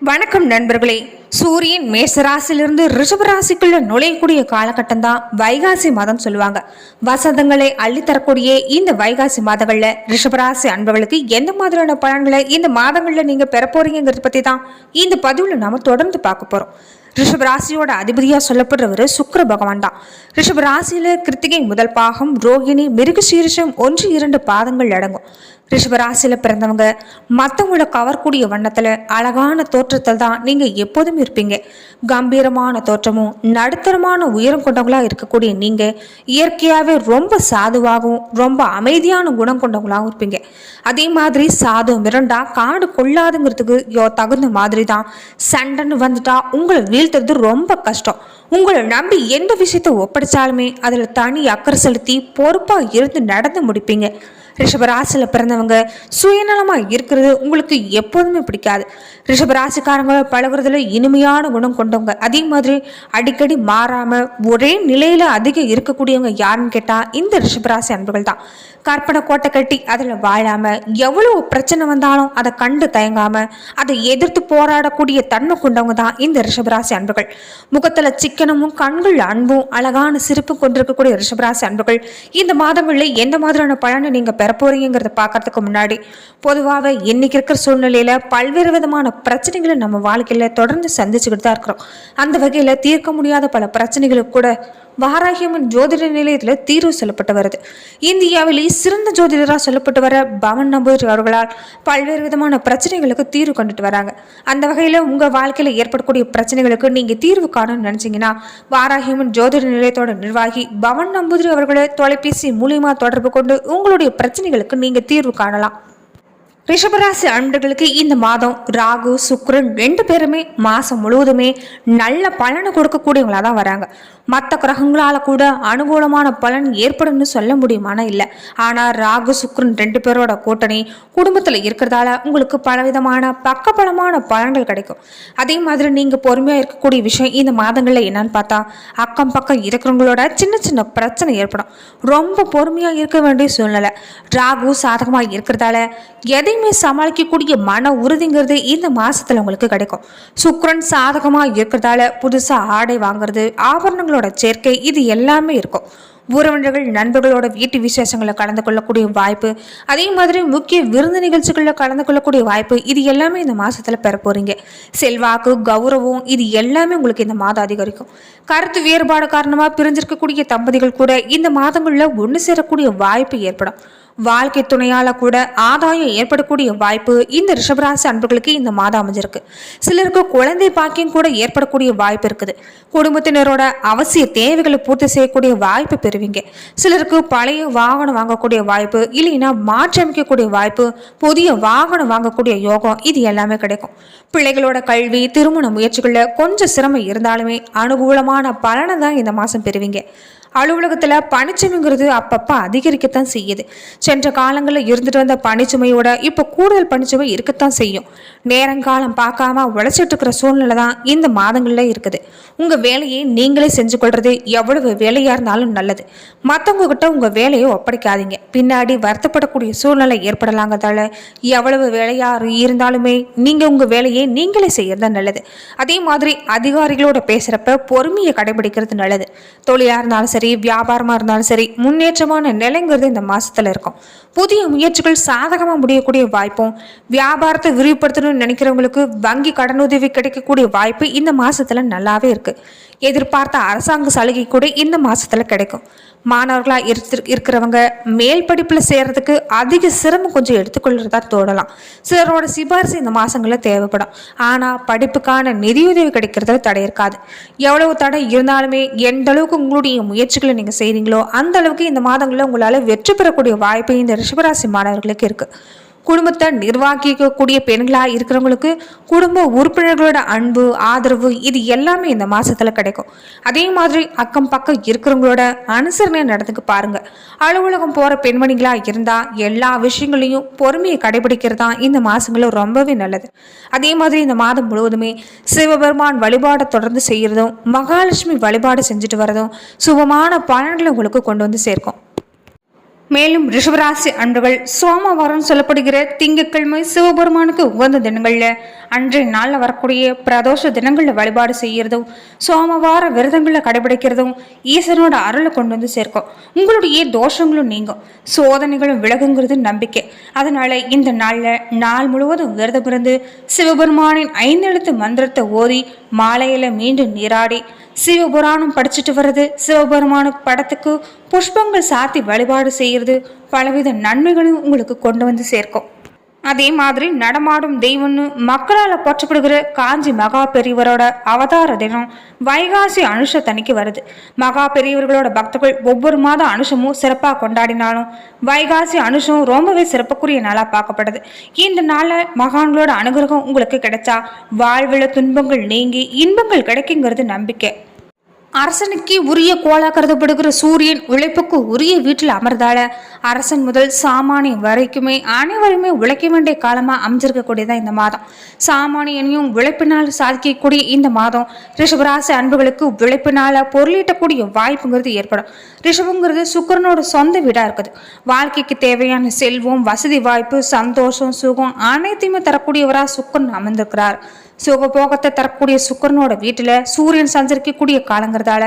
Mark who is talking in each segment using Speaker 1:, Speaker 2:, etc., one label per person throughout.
Speaker 1: வணக்கம் நண்பர்களே. சூரியன் மேசராசிலிருந்து ரிஷபராசிக்குள்ள நுழையக்கூடிய காலகட்டம் தான் வைகாசி மாதம் சொல்லுவாங்க. வசந்தங்களை அள்ளித்தரக்கூடிய இந்த வைகாசி மாதங்கள்ல ரிஷபராசி அன்பர்களுக்கு எந்த மாதிரியான பலன்களை இந்த மாதங்கள்ல நீங்க பெற போறீங்கிறத பத்தி தான் இந்த பதிவுல நாம தொடர்ந்து பார்க்க போறோம். ரிஷப ராசியோட அதிபதியாக சொல்லப்படுறவர் சுக்கர பகவான் தான். ரிஷப ராசியில் கிருத்திகை முதல் பாகம் ரோகிணி மிருகசீரிஷம் ஒன்று இரண்டு பாதங்கள் அடங்கும். ரிஷப ராசியில் பிறந்தவங்க மற்றவங்களை கவரக்கூடிய வண்ணத்தில் அழகான தோற்றத்தில் தான் நீங்கள் எப்போதும் இருப்பீங்க. கம்பீரமான தோற்றமும் நடுத்தரமான உயரம் கொண்டவங்களாக இருக்கக்கூடிய நீங்கள் இயற்கையாகவே ரொம்ப சாதுவாகவும் ரொம்ப அமைதியான குணம் கொண்டவங்களாகவும் இருப்பீங்க. அதே மாதிரி சாதம் மிரண்டா காடு கொள்ளாதுங்கிறதுக்கு யோ தகுந்த மாதிரி தான் சண்டைன்னு வந்துட்டா உங்களை வீழ்த்துறது ரொம்ப கஷ்டம். உங்களை நம்பி எந்த விஷயத்தை ஒப்படைச்சாலுமே அதில் தனி அக்கறை செலுத்தி பொறுப்பாக இருந்து நடந்து முடிப்பீங்க. ரிஷபராசியில் பிறந்தவங்க சுயநலமாக இருக்கிறது உங்களுக்கு எப்போதுமே பிடிக்காது. ரிஷபராசிக்காரங்க பழகிறதுல இனிமையான குணம் கொண்டவங்க. அதே மாதிரி அடிக்கடி மாறாமல் ஒரே நிலையில் அதிகம் இருக்கக்கூடியவங்க யாருன்னு கேட்டால் இந்த ரிஷபராசி அன்புகள் தான். கற்பனை கோட்டை கட்டி அதில் வாழாமல் எவ்வளோ பிரச்சனை வந்தாலும் அதை கண்டு தயங்காமல் அதை எதிர்த்து போராடக்கூடிய தன்மை கொண்டவங்க தான் இந்த ரிஷபராசி அன்புகள். முகத்தில் சிக்கனமும் கண்கள் அன்பும் அழகான சிரிப்பு கொண்டிருக்கக்கூடிய ரிஷபராசி அன்புகள். இந்த மாதங்களில் எந்த மாதிரியான பலனை நீங்கள் பெற பார்க்கறதுக்கு முன்னாடி பொதுவாகவே இன்னைக்கு இருக்கிற சூழ்நிலையில் பல்வேறு விதமான பிரச்சனைகளை நம்ம வாழ்க்கையில் தொடர்ந்து சந்திச்சுக்கிட்டு தான் இருக்கிறோம். அந்த வகையில் தீர்க்க முடியாத பல பிரச்சனைகளுக்கு கூட வாராகியம்மன் ஜோதிட நிலையத்தில் தீர்வு சொல்லப்பட்டு வருது. இந்தியாவிலேயே சிறந்த ஜோதிடராக சொல்லப்பட்டு வர பவன் நம்பூதிரி அவர்களால் பல்வேறு விதமான பிரச்சனைகளுக்கு தீர்வு கொண்டுட்டு வராங்க. அந்த வகையில் உங்கள் வாழ்க்கையில் ஏற்படக்கூடிய பிரச்சனைகளுக்கு நீங்கள் தீர்வு காணணும்னு நினச்சிங்கன்னா வாராகியம்மன் ஜோதிட நிலையத்தோட நிர்வாகி பவன் நம்பூதிரி அவர்களை தொலைபேசி மூலியமா தொடர்பு கொண்டு உங்களுடைய பிரச்சனை பிரச்சனைகளுக்கு நீங்கள் தீர்வு காணலாம். ரிஷபராசி அன்பர்களுக்கு இந்த மாதம் ராகு சுக்ரன் ரெண்டு பேருமே மாதம் முழுவதுமே நல்ல பலனை கொடுக்கக்கூடியவங்களா தான் வராங்க. மற்ற கிரகங்களால் கூட அனுகூலமான பலன் ஏற்படும்னு சொல்ல முடியுமானா இல்லை. ஆனால் ராகு சுக்ரன் ரெண்டு பேரோட கூட்டணி குடும்பத்தில் இருக்கிறதால உங்களுக்கு பலவிதமான பக்கபலமான பலன்கள் கிடைக்கும். அதே மாதிரி நீங்கள் பொறுமையாக இருக்கக்கூடிய விஷயம் இந்த மாதங்களில் என்னன்னு பார்த்தா அக்கம் பக்கம் இருக்கிறவங்களோட சின்ன சின்ன பிரச்சனை ஏற்படும். ரொம்ப பொறுமையாக இருக்க வேண்டிய சூழ்நிலை. ராகு சாதகமாக இருக்கிறதால எதையுமே சமாளிக்கக்கூடிய மன உறுதிங்கிறது இந்த மாசத்துல உங்களுக்கு கிடைக்கும். சுக்கிரன் சாதகமா இருக்கிறதால புதுசா ஆடை வாங்குறது ஆபரணங்களோட சேர்க்கை இது எல்லாமே இருக்கும். உறவினர்கள் நண்பர்களோட வீட்டு விசேஷங்களில் கலந்து கொள்ளக்கூடிய வாய்ப்பு அதே மாதிரி முக்கிய விருந்து நிகழ்ச்சிகளில் கலந்து கொள்ளக்கூடிய வாய்ப்பு இது எல்லாமே இந்த மாதத்தில் பெற போகிறீங்க செல்வாக்கு கௌரவம் இது எல்லாமே உங்களுக்கு இந்த மாதம் அதிகரிக்கும். கருத்து வேறுபாடு காரணமாக பிரிஞ்சிருக்கக்கூடிய தம்பதிகள் கூட இந்த மாதங்களில் ஒன்று சேரக்கூடிய வாய்ப்பு ஏற்படும். வாழ்க்கை துணையால கூட ஆதாயம் ஏற்படக்கூடிய வாய்ப்பு இந்த ரிஷபராசி அன்பர்களுக்கு இந்த மாதம் அமைஞ்சிருக்கு. சிலருக்கு குழந்தை பாக்கியம் கூட ஏற்படக்கூடிய வாய்ப்பு இருக்குது. குடும்பத்தினரோட அவசிய தேவைகளை பூர்த்தி செய்யக்கூடிய வாய்ப்பு பெறுவீங்க. சிலருக்கு பழைய வாகனம் வாங்கக்கூடிய வாய்ப்பு இல்லைன்னா மாற்றமைக்கக்கூடிய வாய்ப்பு புதிய வாகனம் வாங்கக்கூடிய யோகம் இது எல்லாமே கிடைக்கும். பிள்ளைகளோட கல்வி திருமண முயற்சிகளில் கொஞ்சம் சிரமம் இருந்தாலுமே அனுகூலமான பலனை தான் இந்த மாதம் பெறுவீங்க. அலுவலகத்தில் பனிச்சுமைங்கிறது அப்பப்போ அதிகரிக்கத்தான் செய்யுது. சென்ற காலங்களில் இருந்துட்டு வந்த பனிச்சுமையோட இப்போ கூடுதல் பனிச்சுமை இருக்கத்தான் செய்யும். நேரங்காலம் பார்க்காம உழைச்சிட்டு இருக்கிற சூழ்நிலை தான் இந்த மாதங்களில் இருக்குது. உங்கள் வேலையை நீங்களே செஞ்சு கொள்வது எவ்வளவு வேலையாக இருந்தாலும் நல்லது. மற்றவங்க கிட்ட உங்கள் வேலையை ஒப்படைக்காதீங்க. பின்னாடி வருத்தப்படக்கூடிய சூழ்நிலை ஏற்படலாங்கிறதால எவ்வளவு வேலையாக இருந்தாலுமே நீங்கள் உங்கள் வேலையை நீங்களே செய்யறது நல்லது. அதே மாதிரி அதிகாரிகளோட பேசுகிறப்ப பொறுமையை கடைபிடிக்கிறது நல்லது. தொழிலாக இருந்தாலும் சரி வியாபாரமாக இருந்தாலும் சரி முன்னேற்றமான நிலைங்கிறது இந்த மாதத்தில் இருக்கும். புதிய முயற்சிகள் சாதகமாக முடியக்கூடிய வாய்ப்பும் வியாபாரத்தை விரிவுபடுத்தணும்னு நினைக்கிறவங்களுக்கு வங்கி கடனுதவி கிடைக்கக்கூடிய வாய்ப்பு இந்த மாதத்தில் நல்லாவே இருக்குது எதிர்பார்த்த அரசாங்க சலுகை கூட இந்த மாசத்துல கிடைக்கும். மாணவர்களா இருக்கு இருக்கிறவங்க மேல் படிப்புல சேர்றதுக்கு அதிக சிரமம் கொஞ்சம் எடுத்துக்கொள்றதா தோடலாம் சிலரோட சிபாரிசு இந்த மாதங்களில் தேவைப்படும். ஆனா படிப்புக்கான நிதியுதவி கிடைக்கிறதுல தடை இருக்காது. எவ்வளவு தடை இருந்தாலுமே எந்த அளவுக்கு உங்களுடைய முயற்சிகளை நீங்க செய்றீங்களோ அந்த அளவுக்கு இந்த மாதங்களில் உங்களால வெற்றி பெறக்கூடிய வாய்ப்பு இந்த ரிஷபராசி மாணவர்களுக்கு இருக்கு. குடும்பத்தை நிர்வாகிக்கக்கூடிய பெண்களாக இருக்கிறவங்களுக்கு குடும்ப உறுப்பினர்களோட அன்பு ஆதரவு இது எல்லாமே இந்த மாதத்தில் கிடைக்கும். அதே மாதிரி அக்கம் பக்கம் இருக்கிறவங்களோட அனுசரணை நடந்துக்கு பாருங்கள் அலுவலகம் போகிற பெண்மணிகளாக இருந்தால் எல்லா விஷயங்களையும் பொறுமையை கடைபிடிக்கிறது தான் இந்த மாதங்களும் ரொம்பவே நல்லது. அதே மாதிரி இந்த மாதம் முழுவதுமே சிவபெருமான் வழிபாடை தொடர்ந்து செய்கிறதும் மகாலட்சுமி வழிபாடு செஞ்சுட்டு வரதும் சுபமான பலன்களை உங்களுக்கு கொண்டு வந்து சேர்க்கும். மேலும் ரிஷபராசி அன்றுகள் சோமவாரம் சொல்லப்படுகிற திங்கட்கிழமை சிவபெருமானுக்கு உகந்த தினங்கள்ல அன்றைய நாளில் வரக்கூடிய பிரதோஷ தினங்களில் வழிபாடு செய்யறதும் சோமவார விரதங்களை கடைபிடிக்கிறதும் ஈசனோட அருளை கொண்டு வந்து சேர்க்கும். உங்களுடைய தோஷங்களும் நீங்கும். சோதனைகளும் விலகுங்கிறது நம்பிக்கை. அதனால இந்த நாளில் நாள் முழுவதும் விரதம் இருந்து சிவபெருமானின் ஐந்தெழுத்து மந்திரத்தை ஓதி மாலையில மீண்டும் நீராடி சிவபுராணம் படிச்சுட்டு வர்றது சிவபெருமானு படத்துக்கு புஷ்பங்கள் சாத்தி வழிபாடு செய்கிறது பலவித நன்மைகளையும் உங்களுக்கு கொண்டு வந்து சேர்க்கும். அதே மாதிரி நடமாடும் தெய்வம்னு மக்களால் போற்றப்படுகிற காஞ்சி மகா பெரியவரோட அவதார தினம் வைகாசி அனுஷ தனிக்கு வருது. மகா பெரியவர்களோட பக்தர்கள் ஒவ்வொரு மாத அனுஷமும் சிறப்பாக கொண்டாடினாலும் வைகாசி அனுஷம் ரொம்பவே சிறப்புக்குரிய நாளாக பார்க்கப்படுது. இந்த நாளில் மகான்களோட அனுகிரகம் உங்களுக்கு கிடைச்சா வாழ்வில் துன்பங்கள் நீங்கி இன்பங்கள் கிடைக்குங்கிறது நம்பிக்கை. அரசனுக்கே உரிய கோலா கருதப்படுகிற சூரியன் உழைப்புக்கு உரிய வீட்டில் அமர்ந்தால அரசன் முதல் சாமானி வரைக்குமே அனைவருமே உழைக்க வேண்டிய காலமாக அமைஞ்சிருக்கக்கூடியதான் இந்த மாதம். சாமானியனையும் உழைப்பினால் சாதிக்கக்கூடிய இந்த மாதம் ரிஷபராசி அன்புகளுக்கு உழைப்பினால பொருளீட்டக்கூடிய வாய்ப்புங்கிறது ஏற்படும். ரிஷபங்கிறது சுக்கரனோட சொந்த வீடாக இருக்குது. வாழ்க்கைக்கு தேவையான செல்வம் வசதி வாய்ப்பு சந்தோஷம் சுகம் அனைத்தையுமே தரக்கூடியவராக சுக்கரன் அமர்ந்திருக்கிறார். சுகபோகத்தை தரக்கூடிய சுக்கரனோட வீட்டில் சூரியன் சஞ்சரிக்கக்கூடிய காலங்கிறதால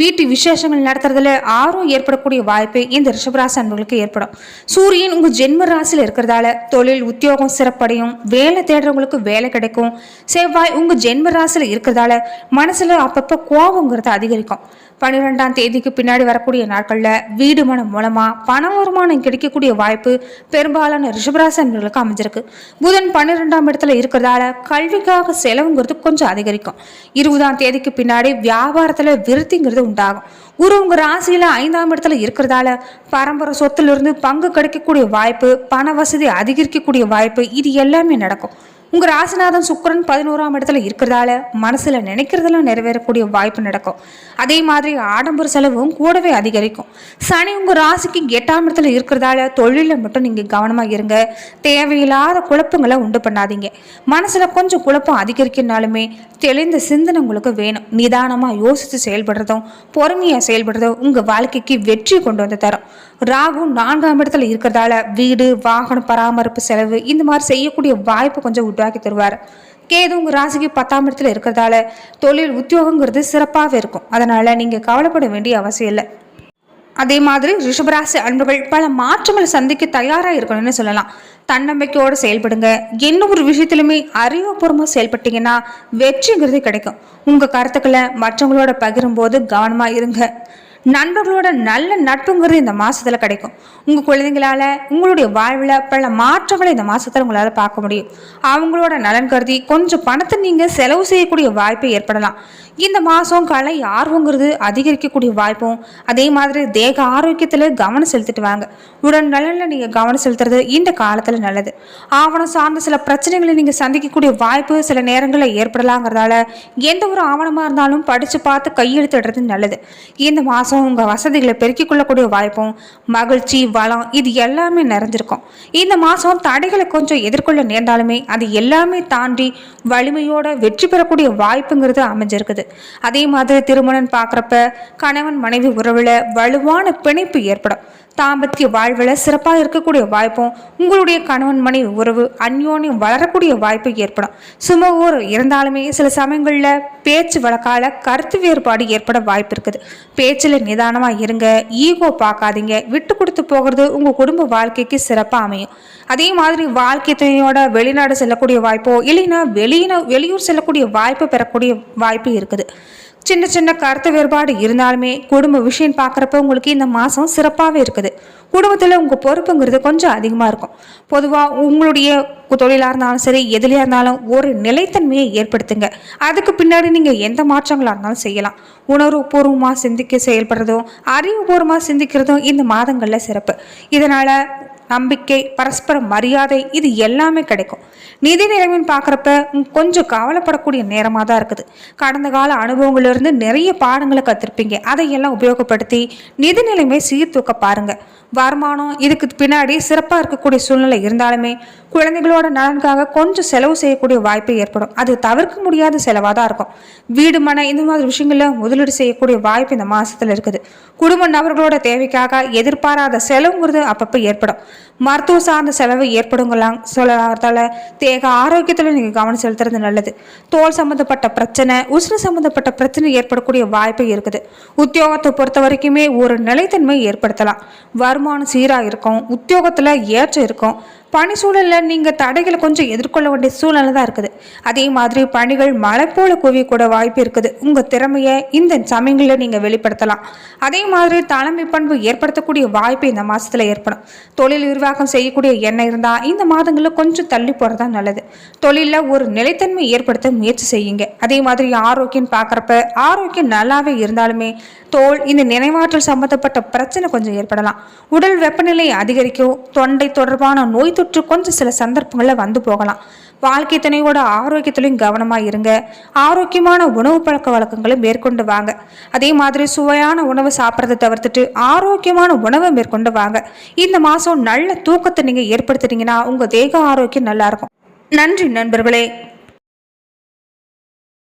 Speaker 1: வீட்டு விசேஷங்கள் நடத்துறதுல ஆர்வம் ஏற்படக்கூடிய வாய்ப்பு இந்த ரிஷபராசி அன்பர்களுக்கு ஏற்படும். சூரியன் உங்கள் ஜென்ம ராசியில் இருக்கிறதால தொழில் உத்தியோகம் சிறப்படையும். வேலை தேடுறவங்களுக்கு வேலை கிடைக்கும். செவ்வாய் உங்கள் ஜென்ம ராசியில் இருக்கிறதால மனசில் அப்பப்போ கோபங்கிறது அதிகரிக்கும். பன்னிரெண்டாம் தேதிக்கு பின்னாடி வரக்கூடிய நாட்களில் வீடு மனம் மூலமாக பண வருமானம் கிடைக்கக்கூடிய வாய்ப்பு பெரும்பாலான ரிஷபராசி அன்பர்களுக்கு அமைஞ்சிருக்கு. புதன் பன்னிரெண்டாம் இடத்துல இருக்கிறதால கல்விக்காக செலவுங்கிறது கொஞ்சம் அதிகரிக்கும். இருபதாம் தேதிக்கு பின்னாடி வியாபாரத்தில் விருத்திங்கிறது உண்டாகும். குரு உங்க ராசியில் ஐந்தாம் இடத்துல இருக்கிறதால பரம்பரை சொத்துல இருந்து பங்கு கிடைக்கக்கூடிய வாய்ப்பு பண வசதி அதிகரிக்கக்கூடிய வாய்ப்பு இது எல்லாமே நடக்கும். உங்கள் ராசிநாதன் சுக்கரன் பதினோராம் இடத்துல இருக்கிறதால மனசில் நினைக்கிறதெல்லாம் நிறைவேறக்கூடிய வாய்ப்பு நடக்கும். அதே மாதிரி ஆடம்பர செலவும் கூடவே அதிகரிக்கும். சனி உங்கள் ராசிக்கு எட்டாம் இடத்துல இருக்கிறதால தொழிலில் மட்டும் நீங்கள் கவனமாக இருங்க. தேவையில்லாத குழப்பங்களை உண்டு பண்ணாதீங்க. மனசில் கொஞ்சம் குழப்பம் அதிகரிக்கனாலுமே தெளிந்த சிந்தனை உங்களுக்கு வேணும். நிதானமாக யோசித்து செயல்படுறதும் பொறுமையாக செயல்படுறதும் உங்கள் வாழ்க்கைக்கு வெற்றி கொண்டு வந்து தரும். ராகு நான்காம் இடத்துல இருக்கிறதால வீடு வாகனம் பராமரிப்பு செலவு இந்த மாதிரி செய்யக்கூடிய வாய்ப்பு கொஞ்சம் உருவாக்கி தருவார். கேது உங்க ராசிக்கு பத்தாம் இடத்துல இருக்கிறதால தொழில் உத்தியோகங்கிறது சிறப்பாகவே இருக்கும். அதனால நீங்க கவலைப்பட வேண்டிய அவசியம் இல்லை. அதே மாதிரி ரிஷபராசி அன்புகள் பல மாற்றங்களை சந்திக்க தயாராக இருக்கணும்னு சொல்லலாம். தன்னம்பிக்கையோடு செயல்படுங்க. என்ன ஒரு விஷயத்திலுமே அறிவுபூர்வமாக செயல்பட்டீங்கன்னா வெற்றிங்கிறது கிடைக்கும். உங்கள் கருத்துக்களை மற்றவங்களோட பகிரும்போது கவனமாக இருங்க. நண்பர்களோட நல்ல நட்புங்கிறது இந்த மாதத்தில் கிடைக்கும். உங்கள் குழந்தைங்களால உங்களுடைய வாழ்வில் பல மாற்றங்களை இந்த மாதத்தில் உங்களால் பார்க்க முடியும். அவங்களோட நலன் கருதி கொஞ்சம் பணத்தை நீங்கள் செலவு செய்யக்கூடிய வாய்ப்பு ஏற்படலாம். இந்த மாதம் கலை ஆர்வங்கிறது அதிகரிக்கக்கூடிய வாய்ப்பும் அதே மாதிரி தேக ஆரோக்கியத்தில் கவனம் செலுத்திட்டு வாங்க உடல் நலனில் நீங்கள் கவனம் செலுத்துறது இந்த காலத்தில் நல்லது. ஆவணம் சார்ந்த சில பிரச்சனைகளை நீங்கள் சந்திக்கக்கூடிய வாய்ப்பு சில நேரங்களில் ஏற்படலாங்கிறதால எந்த ஒரு ஆவணமாக இருந்தாலும் படித்து பார்த்து கையெழுத்திடுறது நல்லது. இந்த மாதம் உங்கள் வசதிகளை பெருக்கிக் கொள்ளக்கூடிய வாய்ப்பும் மகிழ்ச்சி வளம் இது எல்லாமே நிறைஞ்சிருக்கும். இந்த மாதம் தடைகளை கொஞ்சம் எதிர்கொள்ள நேர்ந்தாலுமே அது எல்லாமே தாண்டி வலிமையோட வெற்றி பெறக்கூடிய வாய்ப்புங்கிறது அமைஞ்சிருக்குது. அதே மாதிரி திருமணம் பார்க்குறப்ப கணவன் மனைவி உறவில் வலுவான பிணைப்பு ஏற்படும். தாம்பத்திய வாழ்வில் சிறப்பாக இருக்கக்கூடிய வாய்ப்பும் உங்களுடைய கணவன் மனைவி உறவு அந்யோன்யம் வளரக்கூடிய வாய்ப்பு ஏற்படும். சும இருந்தாலுமே சில சமயங்களில் பேச்சு வழக்கால கருத்து வேறுபாடு ஏற்பட வாய்ப்பு இருக்குது. பேச்சில் நிதானமாக இருங்க ஈகோ பார்க்காதீங்க விட்டு கொடுத்து போகிறது உங்கள் குடும்ப வாழ்க்கைக்கு சிறப்பாக அமையும். அதே மாதிரி வாழ்க்கை துணையோட வெளிநாடு செல்லக்கூடிய வாய்ப்போ இல்லைன்னா வெளியின வெளியூர் செல்லக்கூடிய வாய்ப்பு பெறக்கூடிய வாய்ப்பு இருக்குது. சின்ன சின்ன கருத்து வேறுபாடு இருந்தாலுமே குடும்ப விஷயம் பார்க்குறப்ப உங்களுக்கு இந்த மாதம் சிறப்பாகவே இருக்குது. குடும்பத்தில் உங்கள் பொறுப்புங்கிறது கொஞ்சம் அதிகமாக இருக்கும். பொதுவாக உங்களுடைய தொழிலாக இருந்தாலும் சரி எதுலையாக இருந்தாலும் ஒரு நிலைத்தன்மையை ஏற்படுத்துங்க. அதுக்கு பின்னாடி நீங்கள் எந்த மாற்றங்களாக இருந்தாலும் செய்யலாம். உணர்வுபூர்வமாக சிந்திக்க செயல்படுறதும் அறிவுபூர்வமாக சிந்திக்கிறதும் இந்த மாதங்களில் சிறப்பு. இதனால் நம்பிக்கை பரஸ்பர மரியாதை இது எல்லாமே கிடைக்கும். நிதி நிலைமைன்னு பார்க்குறப்ப கொஞ்சம் கவலைப்படக்கூடிய நேரமாக தான் இருக்குது. கடந்த கால அனுபவங்களிலிருந்து நிறைய பாடங்களை கற்றுருப்பீங்க அதையெல்லாம் உபயோகப்படுத்தி நிதி நிலைமை சீர்தூக்க பாருங்கள் வருமானம் இதுக்கு பின்னாடி சிறப்பாக இருக்கக்கூடிய சூழ்நிலை இருந்தாலுமே குழந்தைகளோட நலனுக்காக கொஞ்சம் செலவு செய்யக்கூடிய வாய்ப்பு ஏற்படும். அது தவிர்க்க முடியாத செலவாக தான் இருக்கும். வீடு மனை இந்த மாதிரி விஷயங்களில் முதலீடு செய்யக்கூடிய வாய்ப்பு இந்த மாதத்தில் இருக்குது. குடும்ப நபர்களோட தேவைக்காக எதிர்பாராத செலவுங்கிறது அப்பப்போ ஏற்படும். மருத்துவ சார்ந்த செலவு ஏற்படுங்கலாம் சொல்லறதால தேக ஆரோக்கியத்தில் நீங்கள் கவனம் செலுத்துறது நல்லது. தோல் சம்மந்தப்பட்ட பிரச்சனை உஷ்ண சம்மந்தப்பட்ட பிரச்சனை ஏற்படக்கூடிய வாய்ப்பு இருக்குது. உத்தியோகத்தை பொறுத்த வரைக்குமே ஒரு நிலைத்தன்மை ஏற்படுத்தலாம். வருமானம் சீராக இருக்கும் உத்தியோகத்தில் ஏற்றம் இருக்கும். பணி சூழலில் நீங்கள் தடைகளை கொஞ்சம் எதிர்கொள்ள வேண்டிய சூழ்நிலை தான் இருக்குது. அதே மாதிரி பணிகள் மழை போல குவியக்கூட வாய்ப்பு இருக்குது. உங்கள் திறமையை இந்த சமயங்களில் நீங்கள் வெளிப்படுத்தலாம். அதே மாதிரி தலைமை பண்பு ஏற்படுத்தக்கூடிய வாய்ப்பு இந்த மாதத்தில் ஏற்படும். தொழில் விரிவாக்கம் செய்யக்கூடிய எண்ணம் இருந்தால் இந்த மாதங்களில் கொஞ்சம் தள்ளி போகிறது தான் நல்லது. தொழிலில் ஒரு நிலைத்தன்மை ஏற்படுத்த முயற்சி செய்யுங்க. அதே மாதிரி ஆரோக்கியம் பார்க்குறப்ப ஆரோக்கியம் நல்லாவே இருந்தாலுமே தோல் இந்த நினைவாற்றல் சம்மந்தப்பட்ட பிரச்சனை கொஞ்சம் ஏற்படலாம். உடல் வெப்பநிலை அதிகரிக்கும். தொண்டை தொடர்பான நோய் தொற்று கொஞ்சம் சில சந்தர்ப்பங்களில் வந்து போகலாம். வாழ்க்கை துணையோட ஆரோக்கியத்திலையும் கவனமாக இருங்க. ஆரோக்கியமான உணவு பழக்க வழக்கங்களை மேற்கொண்டு வாங்க. அதே மாதிரி சுவையான உணவு சாப்பிட்றதை தவிர்த்துட்டு ஆரோக்கியமான உணவை மேற்கொண்டு வாங்க. இந்த மாதம் நல்ல தூக்கத்தை நீங்கள் ஏற்படுத்துனீங்கன்னா உங்கள் தேக ஆரோக்கியம் நல்லாயிருக்கும் நன்றி நண்பர்களே.